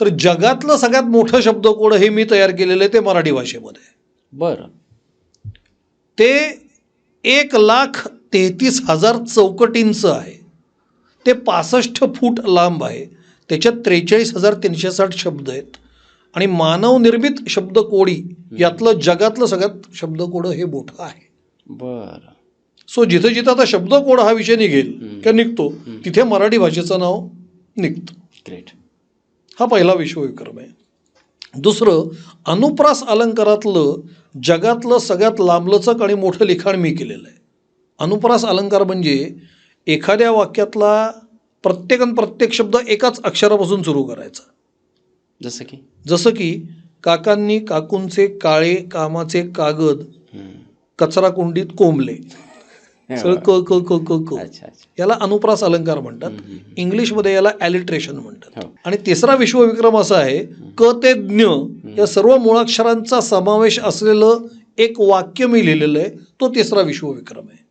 तर जगातलं सगळ्यात मोठं शब्दकोड हे मी तयार केलेलं आहे ते मराठी भाषेमध्ये. बरं. ते एक लाख तेहतीस हजार चौकटींचं आहे. ते पासष्ट फूट लांब आहे. त्याच्यात त्रेचाळीस हजार तीनशे साठ शब्द आहेत. आणि मानवनिर्मित शब्दकोडी यातलं जगातलं सगळ्यात शब्दकोड हे मोठं आहे. बरं. सो जिथं जिथं आता शब्दकोड हा विषय निघेल. किंवा निघतो. तिथे मराठी भाषेचं नाव निघतं. ग्रेट हा पहिला विश्वविक्रम आहे. दुसरं अनुप्रास अलंकारातलं जगातलं सगळ्यात लांबलचक आणि मोठं लिखाण मी केलेलं आहे. अनुप्रास अलंकार म्हणजे एखाद्या वाक्यातला प्रत्येकन प्रत्येक शब्द एकाच अक्षरापासून सुरू करायचा. जसं की? जसं की काकांनी काकूंचे काळे कामाचे कागद. कचरा कुंडीत कोंबले. सगळं क क क क क. याला अनुप्रास अलंकार म्हणतात. इंग्लिशमध्ये याला ॲलिट्रेशन म्हणतात. हो. आणि तिसरा विश्वविक्रम असा आहे क ते ज्ञ या सर्व मुळाक्षरांचा समावेश असलेलं एक वाक्य मी लिहिलेलं आहे तो तिसरा विश्वविक्रम आहे.